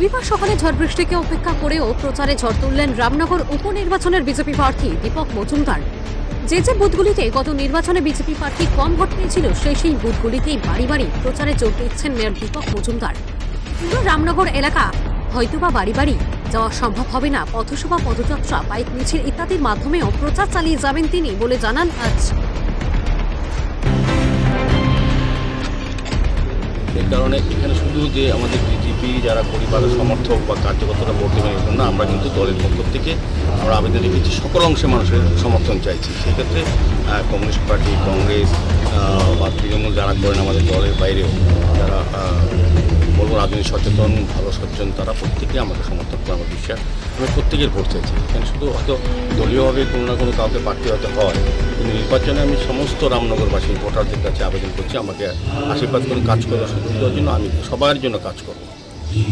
রবিবার সকালে ঝড় বৃষ্টিকে উপেক্ষা করেও প্রচারে ঝড় তুললেন রামনগর উপনির্বাচনের বিজেপি প্রার্থী দীপক মজুমদার। যে যে বুথগুলিতে গত নির্বাচনে বিজেপি প্রার্থী কম ভোট পেয়েছিল, সেই সেই বুথগুলিতেই বাড়ি বাড়ি প্রচারে যোগ দিচ্ছেন মেয়র দীপক মজুমদার। পুরো রামনগর এলাকা হয়তোবা বাড়ি বাড়ি যাওয়া সম্ভব হবে না, পথসভা, পদযাত্রা, বাইক মিছিল ইত্যাদির মাধ্যমেও প্রচার চালিয়ে যাবেন তিনি বলে জানান আজ এই কারণে এখানে শুধু যে আমাদের বিজেপি যারা পরিবারের সমর্থক বা কার্যকর্তারা ভোট দেবেন না, আমরা কিন্তু দলের পক্ষ থেকে আমরা আবেদন রেখেছি, সকল অংশে মানুষের সমর্থন চাইছি। সেক্ষেত্রে কমিউনিস্ট পার্টি, কংগ্রেস বা তৃণমূল যারা করেন আমাদের দলের বাইরেও যারা রাজনীতি সচেতন, ভালো সচেতন তারা প্রত্যেকে আমাকে সমর্থন করে আমার বিশ্বাস। আমি প্রত্যেকের ভোট চাইছি। এখানে শুধু হয়তো দলীয়ভাবে কোনো না কোনো কাউকে প্রার্থী হয়তো হয়, কিন্তু নির্বাচনে আমি সমস্ত রামনগরবাসী, ভোটারদের কাছে আবেদন করছি, আমাকে আশীর্বাদ করে কাজ করার সুযোগ দেওয়ার জন্য আমি সবার জন্য কাজ করব।